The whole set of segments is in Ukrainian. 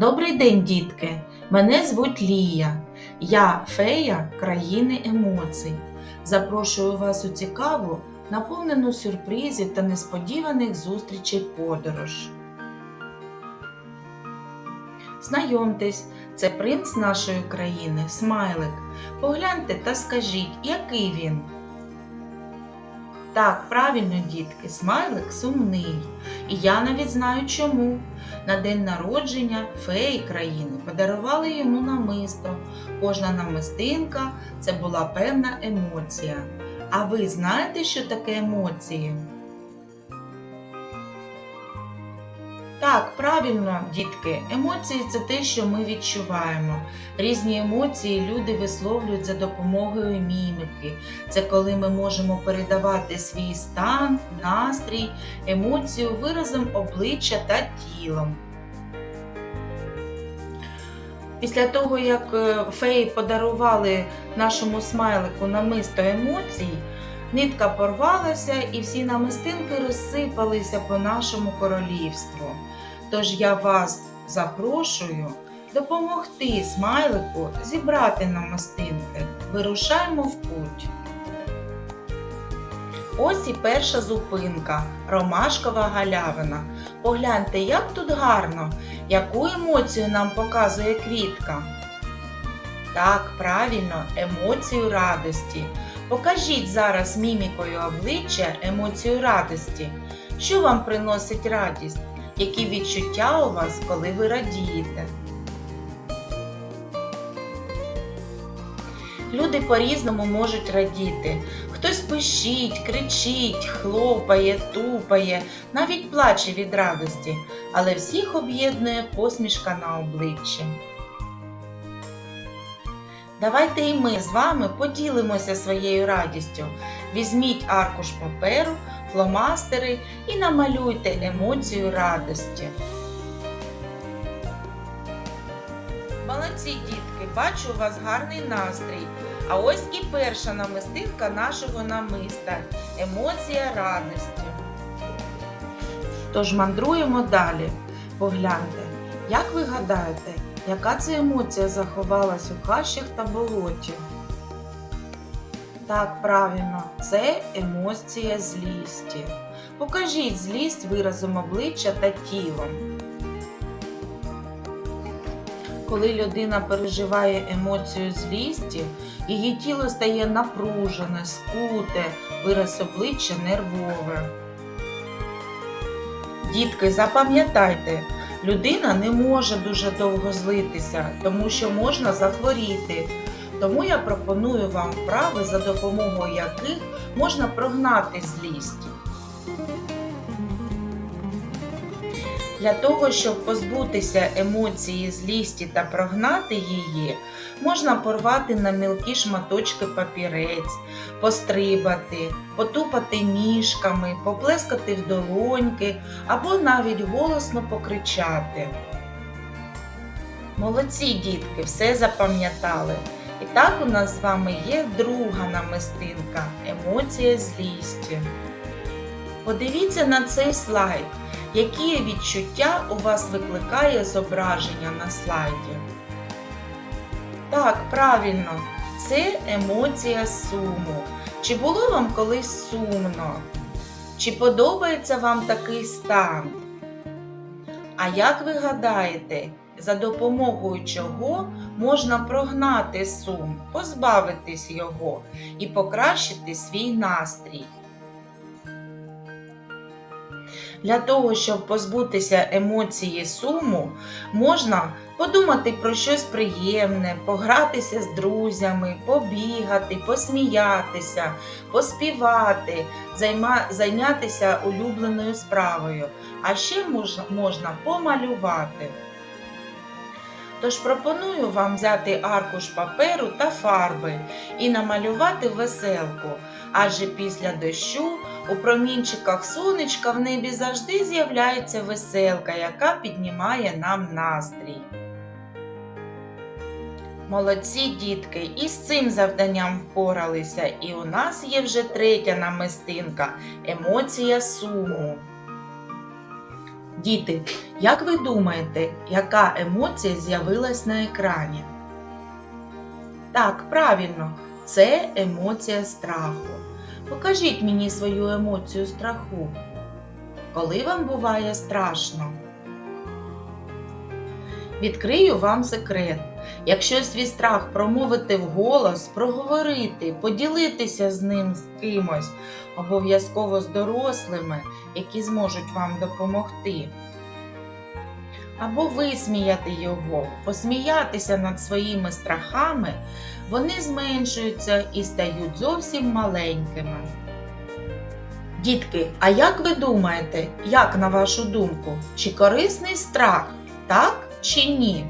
Добрий день, дітки! Мене звуть Лія. Я фея країни емоцій. Запрошую вас у цікаву, наповнену сюрпризів та несподіваних зустрічей подорож. Знайомтесь, це принц нашої країни, смайлик. Погляньте та скажіть, який він. Так, правильно, дітки, смайлик сумний. І я навіть знаю чому. На день народження феї країни подарували йому намисто. Кожна намистинка це була певна емоція. А ви знаєте, що таке емоції? Так, правильно, дітки, емоції це те, що ми відчуваємо. Різні емоції люди висловлюють за допомогою міміки. Це коли ми можемо передавати свій стан, настрій, емоцію виразом обличчя та тілом. Після того, як е, феї подарували нашому смайлику намисто емоцій, нитка порвалася і всі намистинки розсипалися по нашому королівству. Тож я вас запрошую допомогти смайлику зібрати намистинки. Вирушаємо в путь. Ось і перша зупинка Ромашкова галявина. Погляньте, як тут гарно, яку емоцію нам показує квітка. Так, правильно, емоцію радості. Покажіть зараз мімікою обличчя емоцію радості. Що вам приносить радість? Які відчуття у вас, коли ви радієте? Люди по-різному можуть радіти. Хтось пищить, кричить, хлопає, тупає, навіть плаче від радості, але всіх об'єднує посмішка на обличчі. Давайте і ми з вами поділимося своєю радістю. Візьміть аркуш паперу, фломастери і намалюйте емоцію радості. Молодці, дітки, бачу у вас гарний настрій. А ось і перша намистинка нашого намиста емоція радості. Тож мандруємо далі. Погляньте, як ви гадаєте, яка це емоція заховалась у хащах та болоті? Так, правильно, це емоція злісті. Покажіть злість виразом обличчя та тілом. Коли людина переживає емоцію злісті, її тіло стає напружене, скуте, вираз обличчя нервове. Дітки, запам'ятайте, людина не може дуже довго злитися, тому що можна захворіти. Тому я пропоную вам вправи, за допомогою яких можна прогнати злість. Для того, щоб позбутися емоції злісті та прогнати її, можна порвати на мілкі шматочки папірець, пострибати, потупати ніжками, поплескати в долоньки або навіть голосно покричати. Молодці дітки, все запам'ятали. Так у нас з вами є друга намистинка емоція злісті. Подивіться на цей слайд. Які відчуття у вас викликає зображення на слайді? Так, правильно, це емоція суму. Чи було вам колись сумно? Чи подобається вам такий стан? А як ви гадаєте, за допомогою чого можна прогнати сум, позбавитись його і покращити свій настрій? Для того, щоб позбутися емоції суму, можна подумати про щось приємне, погратися з друзями, побігати, посміятися, поспівати, займа... зайнятися улюбленою справою, а ще можна, можна помалювати. Тож пропоную вам взяти аркуш паперу та фарби і намалювати веселку, адже після дощу у промінчиках сонечка в небі завжди з'являється веселка, яка піднімає нам настрій. Молодці дітки, і з цим завданням впоралися, і у нас є вже третя намистинка емоція суму. Діти, як ви думаєте, яка емоція з'явилась на екрані? Так, правильно, це емоція страху. Покажіть мені свою емоцію страху. Коли вам буває страшно? Відкрию вам секрет. Якщо свій страх промовити вголос, проговорити, поділитися з ним з кимось, обов'язково з дорослими, які зможуть вам допомогти. Або висміяти його, посміятися над своїми страхами, вони зменшуються і стають зовсім маленькими. Дітки, а як ви думаєте, як на вашу думку, чи корисний страх, так чи ні?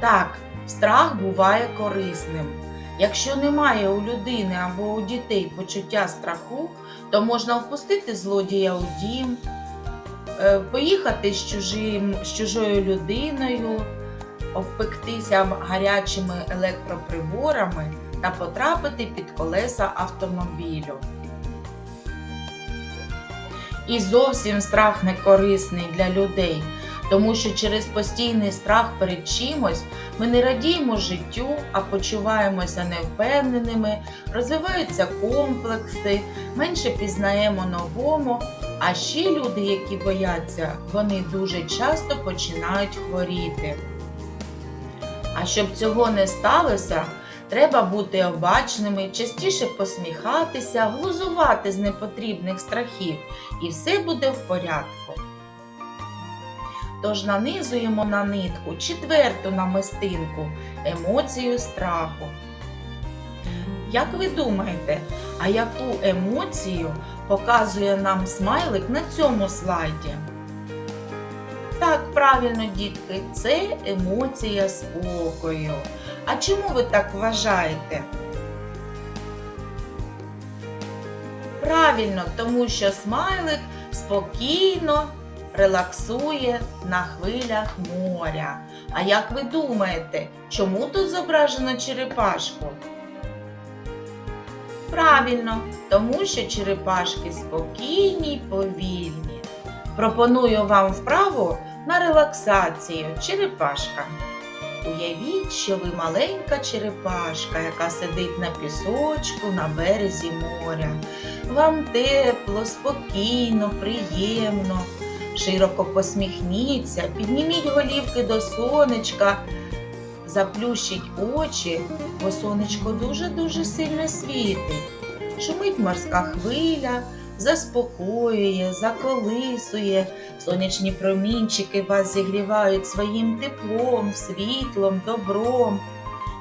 Так, страх буває корисним. Якщо немає у людини або у дітей почуття страху, то можна впустити злодія у дім, е, поїхати з, чужим, з чужою людиною, обпектися гарячими електроприборами та потрапити під колеса автомобілю. І зовсім страх не корисний для людей, тому що через постійний страх перед чимось ми не радіємо життю, а почуваємося невпевненими, розвиваються комплекси, менше пізнаємо новому. А ще люди, які бояться, вони дуже часто починають хворіти. А щоб цього не сталося, треба бути обачними, частіше посміхатися, глузувати з непотрібних страхів, і все буде в порядку. Тож нанизуємо на нитку четверту намистинку емоцію страху. Як ви думаєте, а яку емоцію показує нам смайлик на цьому слайді? Так, правильно, дітки, це емоція спокою. А чому ви так вважаєте? Правильно, тому що смайлик спокійно релаксує на хвилях моря. А як ви думаєте, чому тут зображено черепашку? Правильно, тому що черепашки спокійні й повільні. Пропоную вам вправу на релаксацію черепашка. Уявіть, що ви маленька черепашка, яка сидить на пісочку на березі моря. Вам тепло, спокійно, приємно. Широко посміхніться, підніміть голівки до сонечка, заплющіть очі, бо сонечко дуже-дуже сильно світить. Шумить морська хвиля, заспокоює, заколисує. Сонячні промінчики вас зігрівають своїм теплом, світлом, добром.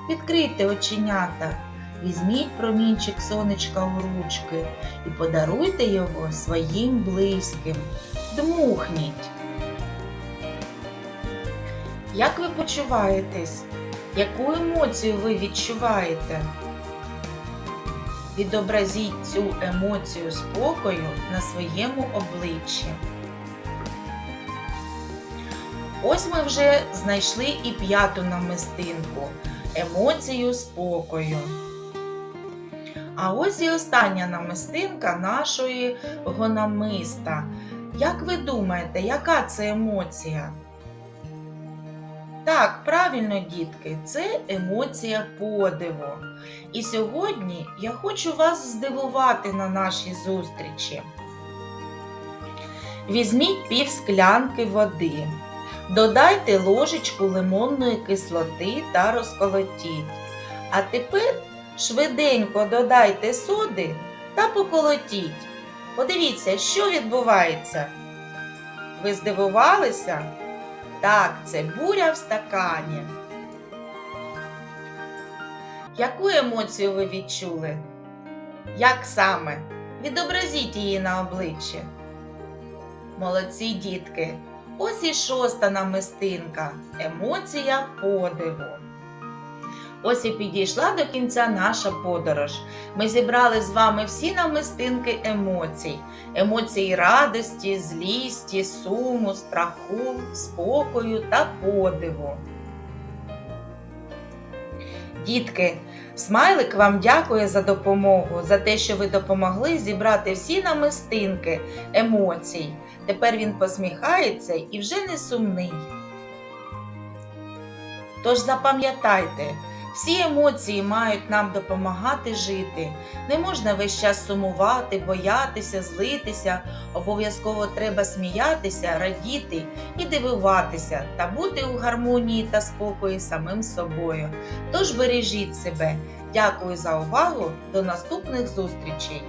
Відкрийте оченята, візьміть промінчик сонечка у ручки і подаруйте його своїм близьким. Дмухніть. Як ви почуваєтесь? Яку емоцію ви відчуваєте? Відобразіть цю емоцію спокою на своєму обличчі. Ось ми вже знайшли і п'яту намистинку емоцію спокою. А ось і остання намистинка нашої гономиста. Як ви думаєте, яка це емоція? Так, правильно, дітки, це емоція подиву. І сьогодні я хочу вас здивувати на нашій зустрічі. Візьміть пів склянки води, додайте ложечку лимонної кислоти та розколотіть. А тепер швиденько додайте соди та поколотіть. Подивіться, що відбувається. Ви здивувалися? Так, це буря в стакані. Яку емоцію ви відчули? Як саме? Відобразіть її на обличчі. Молодці дітки. Ось і шоста намистинка. Емоція подиву. Ось і підійшла до кінця наша подорож. Ми зібрали з вами всі намистинки емоцій, емоції радості, злісті, суму, страху, спокою та подиву. Дітки, Смайлик вам дякує за допомогу, за те, що ви допомогли зібрати всі намистинки емоцій. Тепер він посміхається і вже не сумний. Тож запам'ятайте, всі емоції мають нам допомагати жити. Не можна весь час сумувати, боятися, злитися. Обов'язково треба сміятися, радіти і дивуватися та бути у гармонії та спокої самим собою. Тож бережіть себе. Дякую за увагу. До наступних зустрічей!